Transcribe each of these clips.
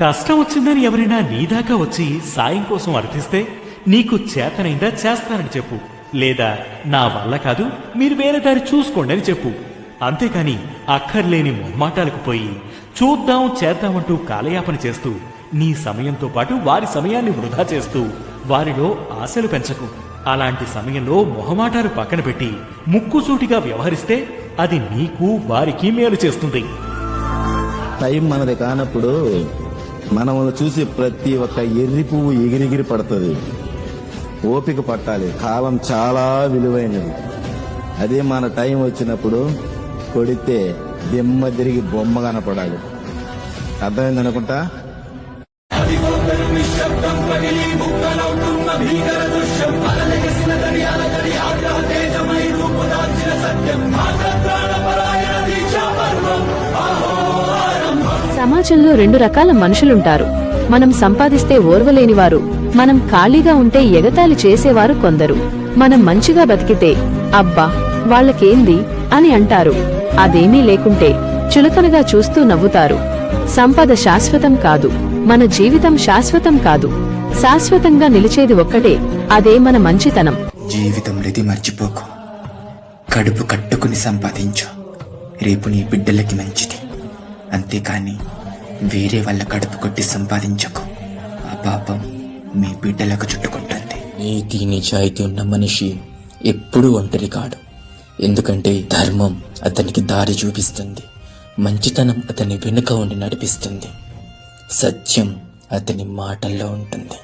కష్టం వచ్చిందని ఎవరైనా నీదాకా వచ్చి సాయం కోసం అర్థిస్తే నీకు చేతనైందా చేస్తానని చెప్పు. లేదా నా వల్ల కాదు మీరు వేరే దారి చూసుకోండి అని చెప్పు. అంతేకాని అక్కర్లేని మొహమాటాలకు పోయి చూద్దాం చేద్దామంటూ కాలయాపన చేస్తూ నీ సమయంతో పాటు వారి సమయాన్ని వృధా చేస్తూ వారిలో ఆశలు పెంచకు. అలాంటి సమయంలో మొహమాటాలు పక్కన పెట్టి ముక్కుసూటిగా వ్యవహరిస్తే అది నీకు వారికి మేలు చేస్తుంది. టైం మనది కానప్పుడు మనల్ని చూసి ప్రతి ఒక్క ఎర్రి పువ్వు ఎగిరిగిరి పడుతుంది. ఓపిక పట్టాలి. కాలం చాలా విలువైనది. అదే మన టైం వచ్చినప్పుడు కొడితే దిమ్మ తిరిగి బొమ్మ కనపడాలి అర్థమైంది అనుకుంటా సమాజంలో రెండు రకాల మనుషులుంటారు. మనం సంపాదిస్తే ఓర్వలేనివారు మనం ఖాళీగా ఉంటే ఎగతాళి చేసేవారు కొందరు. మనం మంచిగా బతికితే అబ్బా వాళ్ళకేంది అని అంటారు. అదేమీ లేకుంటే చులకనగా చూస్తూ నవ్వుతారు. సంపద శాశ్వతం కాదు మన జీవితం శాశ్వతం కాదు. శాశ్వతంగా నిలిచేది ఒక్కటే అదే మన మంచితనం. జీవితం మర్చిపోకు. కడుపు కట్టుకుని సంపాదించు. రేపు నీ బిడ్డలకి మంచిది. అంతేకాని వేరే వాళ్ళ కడుపు కొట్టి సంపాదించకు. ఆ పాపం మీ బిడ్డలకు చుట్టుకుంటుంది. నీతి నిజాయితీ ఉన్న మనిషి ఎప్పుడూ ఒంటరి కాడు. ఎందుకంటే ధర్మం అతనికి దారి చూపిస్తుంది. మంచితనం అతని వెనుక ఉండి నడిపిస్తుంది. సత్యం అతని మాటల్లో ఉంటుంది.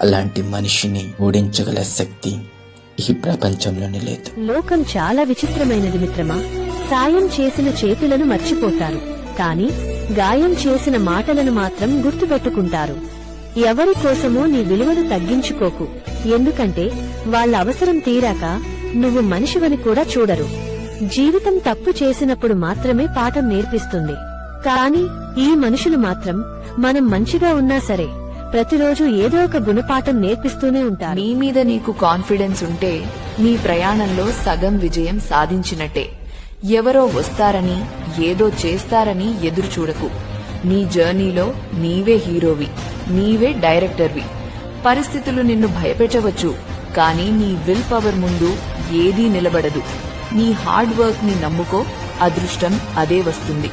అలాంటి మనిషిని ఓడించగల శక్తి ఈ ప్రపంచంలోనే లేదు. లోకం చాలా విచిత్రమైనది మిత్రమా? సాయం చేసిన చేతులను మర్చిపోతారు. కాని గాయం చేసిన మాటలను మాత్రం గుర్తుపెట్టుకుంటారు. ఎవరి కోసమో నీ విలువను తగ్గించుకోకు. ఎందుకంటే వాళ్ళ అవసరం తీరాక నువ్వు మనిషివని కూడా చూడరు. జీవితం తప్పు చేసినప్పుడు మాత్రమే పాఠం నేర్పిస్తుంది. కాని ఈ మనుషులు మాత్రం మనం మంచిగా ఉన్నా సరే ప్రతిరోజు ఏదో ఒక గుణపాఠం నేర్పిస్తూనే ఉంటారు. నీ మీద నీకు కాన్ఫిడెన్స్ ఉంటే నీ ప్రయాణంలో సగం విజయం సాధించినట్టే. ఎవరో వస్తారని ఏదో చేస్తారని ఎదురు చూడకు. నీ జర్నీలో నీవే హీరోవి నీవే డైరెక్టర్వి. పరిస్థితులు నిన్ను భయపెట్టవచ్చు కానీ నీ విల్ పవర్ ముందు ఏదీ నిలబడదు. నీ హార్డ్ వర్క్ని నమ్ముకో అదృష్టం అదే వస్తుంది.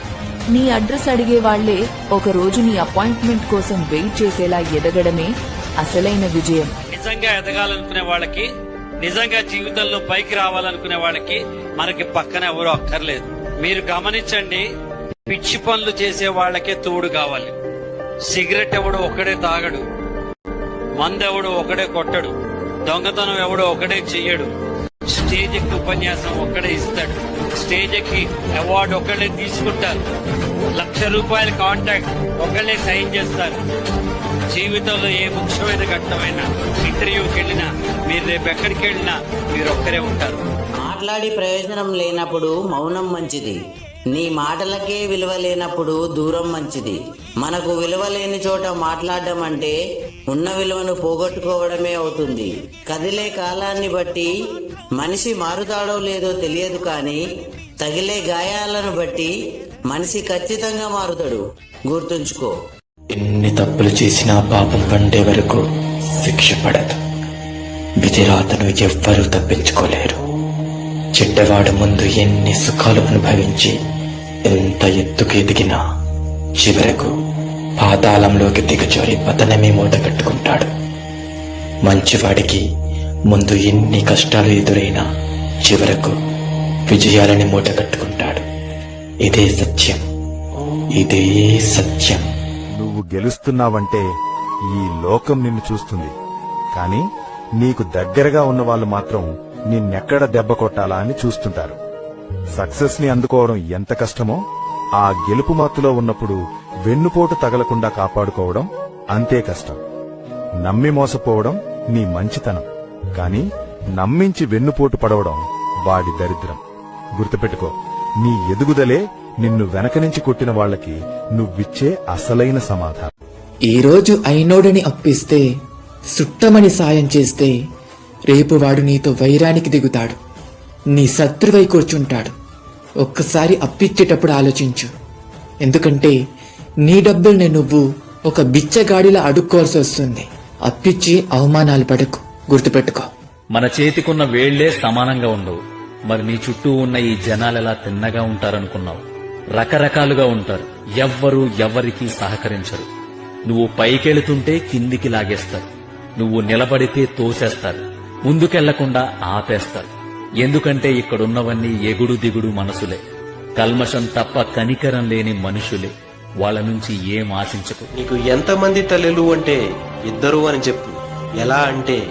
నీ అడ్రస్ అడిగే వాళ్ళే ఒకరోజు నీ అపాయింట్మెంట్ కోసం వెయిట్ చేసేలా ఎదగడమే అసలైన విజయం. నిజంగా ఎదగాలనుకునే వాళ్ళకి నిజంగా జీవితంలో పైకి రావాలనుకునే వాళ్ళకి మనకి పక్కన ఎవరు అక్కర్లేదు. మీరు గమనించండి పిచ్చి పనులు చేసే వాళ్ళకే తోడు కావాలి. సిగరెట్ ఎవడు ఒక్కడే తాగడు మందెవడు ఒకడే కొట్టడు దొంగతనం ఎవడు ఒకడే చెయ్యడు స్టేజ్ ఎక్కి ఉపన్యాసం ఒక్కడే ఇస్తాడు స్టేజ్ ఎక్కి అవార్డు ఒకళ్ళే తీసుకుంటారు లక్ష రూపాయల కాంటాక్ట్ ఒకళ్ళే సైన్ చేస్తారు. జీవితంలో ఏ ముఖ్యమైన ఘట్టమైనా ఇంటర్వ్యూకి వెళ్ళినా మీరు రేపు ఎక్కడికి వెళ్ళినా మీరు ఒక్కరే ఉంటారు. మాట్లాడి ప్రయోజనం లేనప్పుడు మౌనం మంచిది. నీ మాటలకే విలువ లేనప్పుడు దూరం మంచిది. మనకు విలువ లేని చోట మాట్లాడడం అంటే ఉన్న విలువను పోగొట్టుకోవడమే అవుతుంది. కదిలే కాలాన్ని బట్టి మనిషి మారుతాడో లేదో తెలియదు కానీ తగిలే గాయాలను బట్టి మనిషి ఖచ్చితంగా మారుతాడు. గుర్తుంచుకో. ఎన్ని తప్పులు చేసినా పాపం పండే వరకు శిక్ష పడదు. విధిరాతను ఎవ్వరూ తప్పించుకోలేరు. చెడ్డవాడు ముందు ఎన్ని సుఖాలు అనుభవించి ఎంత ఎత్తుకు ఎదిగినా చివరకు పాతాళంలోకి దిగజోరి పతనమే మూట కట్టుకుంటాడు. మంచివాడికి ముందు ఎన్ని కష్టాలు ఎదురైనా చివరకు విజయాలని మూట కట్టుకుంటాడు. ఇదే సత్యం. ఇదే సత్యం. నువ్వు గెలుస్తున్నావంటే ఈ లోకం నిన్ను చూస్తుంది. కానీ నీకు దగ్గరగా ఉన్న వాళ్ళు మాత్రం నిన్నెక్కడ దెబ్బ కొట్టాలా అని చూస్తుంటారు. సక్సెస్ని అందుకోవడం ఎంత కష్టమో ఆ గెలుపు మత్తులో ఉన్నప్పుడు వెన్నుపోటు తగలకుండా కాపాడుకోవడం అంతే కష్టం. నమ్మి మోసపోవడం నీ మంచితనం. కాని నమ్మించి వెన్నుపోటు పడవడం వాడి దరిద్రం. గుర్తుపెట్టుకో నీ ఎదుగుదలే నిన్ను వెనక నుంచి కొట్టిన వాళ్ళకి నువ్విచ్చే అసలైన సమాధానం. ఈరోజు రోజు అయినోడని అప్పిస్తే సుట్టమని సాయం చేస్తే రేపు వాడు నీతో వైరానికి దిగుతాడు. నీ శత్రువై కూర్చుంటాడు. ఒక్కసారి అప్పిచ్చేటప్పుడు ఆలోచించు. ఎందుకంటే నీ డబ్బుల్ని నువ్వు ఒక బిచ్చగాడిలా అడుక్కోవాల్సి వస్తుంది. అప్పిచ్చి అవమానాలు పడకు. గుర్తుపెట్టుకో. మన చేతికున్న వేళ్ళే సమానంగా ఉండవు. మరి నీ చుట్టూ ఉన్న ఈ జనాలెలా తిన్నగా ఉంటారనుకున్నావు? రకరకాలుగా ఉంటారు. ఎవ్వరూ ఎవ్వరికీ సహకరించరు. నువ్వు పైకెళుతుంటే కిందికి లాగేస్తారు. నువ్వు నిలబడితే తోసేస్తారు. ముందుకెళ్ళకుండా ఆపేస్తారు. ఎందుకంటే ఇక్కడున్నవన్నీ ఎగుడు దిగుడు మనసులే. కల్మషం తప్ప కనికరం లేని మనుషులే. వాళ్ళ నుంచి ఏం ఆశించకు. నీకు ఎంతమంది తల్లులు అంటే ఇద్దరు అని చెప్పు. ఎలా అంటే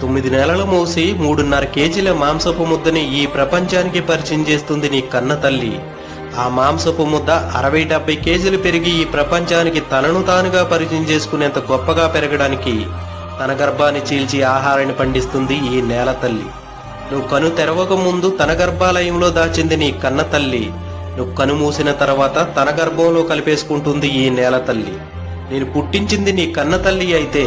తొమ్మిది నెలలు మోసి మూడున్నర కేజీల మాంసపు ముద్దని ఈ ప్రపంచానికి పరిచయం చేస్తుంది నీ కన్న తల్లి. ఆ మాంసపు ముద్ద అరవై డెబ్బై కేజీలు పెరిగి ఈ ప్రపంచానికి తనను తానుగా పరిచయం చేసుకునేంత గొప్పగా పెరగడానికి తన గర్భాన్ని చీల్చి ఆహారాన్ని పండిస్తుంది ఈ నేల తల్లి. నువ్వు కను తెరవక ముందు తన గర్భాలయంలో దాచింది నీ కన్న తల్లి. నువ్వు కను మూసిన తర్వాత తన గర్భంలో కలిపేసుకుంటుంది ఈ నేల తల్లి. నేను పుట్టించింది నీ కన్న తల్లి అయితే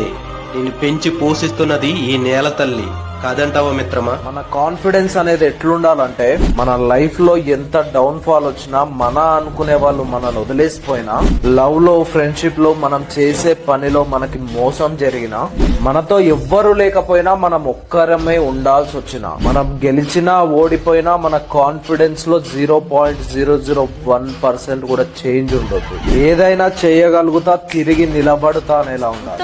నేను పెంచి పోషిస్తున్నది ఈ నేల తల్లి. కాదంటావా మిత్రమా? మన కాన్ఫిడెన్స్ అనేది ఎట్లుండాలంటే మన లైఫ్లో ఎంత డౌన్ ఫాల్ వచ్చినా మన అనుకునే వాళ్ళు మనల్ని వదిలేసిపోయినా లవ్లో ఫ్రెండ్షిప్లో మనం చేసే పనిలో మనకి మోసం జరిగినా మనతో ఎవ్వరు లేకపోయినా మనం ఒక్కరమే ఉండాల్సి వచ్చినా మనం గెలిచినా ఓడిపోయినా మన కాన్ఫిడెన్స్లో zero point zero zero one percent కూడా చేంజ్ ఉండొద్దు. ఏదైనా చేయగలుగుతా తిరిగి నిలబడుతా అనేలా ఉండాలి.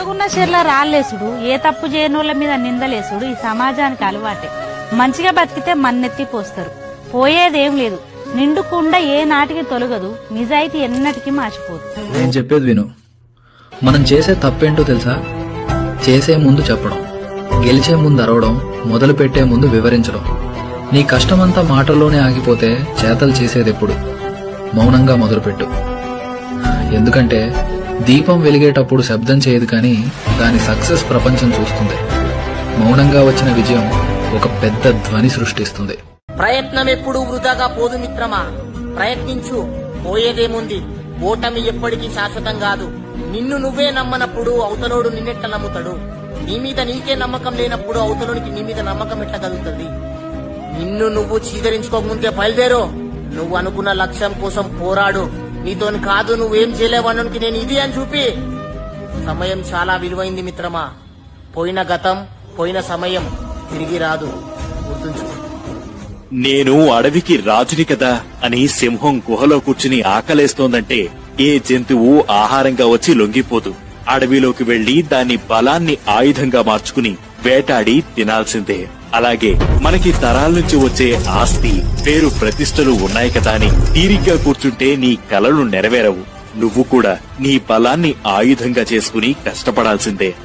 రాళ్ళేసుడు ఏ తప్పు చేయని వాళ్ళ మీద నిందలేసుడు ఈ సమాజానికి అలవాటే. మంచిగా బతికితే మన్నెత్తి పోస్తారు. పోయేదేం లేదు. నిండుకుండా ఏ నాటికి తొలగదు. నిజాయితీ ఎన్నటికీ మార్చిపోదు. నేను చెప్పేది విను. మనం చేసే తప్పేంటో తెలుసా? చేసే ముందు చెప్పడం గెలిచే ముందు అరవడం మొదలు పెట్టే ముందు వివరించడం. నీ కష్టమంతా మాటల్లోనే ఆగిపోతే చేతలు చేసేది ఎప్పుడు? మౌనంగా మొదలుపెట్టు. ఎందుకంటే దీపం వెలిగేటప్పుడు శబ్దం చేయదు కానీ దాని సక్సెస్ ప్రపంచం చూస్తుంది. మౌనంగా వచ్చిన విజయం ఒక పెద్ద ధ్వని సృష్టిస్తుంది. ప్రయత్నం ఎప్పుడు వృధాగా పోదు మిత్రమా? ప్రయత్నించు. పోయేదేముంది? ఓటమి ఎప్పటికీ శాశ్వతం కాదు. నిన్ను నువ్వే నమ్మనప్పుడు అవతలోడు నిన్నెట్ట నమ్ముతాడు. నీ మీద నీకే నమ్మకం లేనప్పుడు అవతలోనికి నీ మీద నమ్మకం ఎట్లా కలుగుతుంది నిన్ను నువ్వు చీదరించుకోకముందే బయలుదేరు. నువ్వు అనుకున్న లక్ష్యం కోసం పోరాడు. నీతోని కాదు నువ్వేం చేయలేవనునికి నేను ఇది అని చూపి. సమయం చాలా విలువైంది మిత్రమా. పోయిన గతం పోయిన సమయం తిరిగి రాదు. గుర్తుంచుకో. నేను అడవికి రాజుని కదా అని సింహం గుహలో కూర్చుని ఆకలేస్తోందంటే ఏ జంతువు ఆహారంగా వచ్చి లొంగిపోదు. అడవిలోకి వెళ్ళి దాని బలాన్ని ఆయుధంగా మార్చుకుని వేటాడి తినాల్సిందే. అలాగే మనకి తరాల నుంచి వచ్చే ఆస్తి పేరు ప్రతిష్టలు ఉన్నాయి కదా అని తీరిగ్గా కూర్చుంటే నీ కలలు నెరవేరవు. నువ్వు కూడా నీ బలాన్ని ఆయుధంగా చేసుకుని కష్టపడాల్సిందే.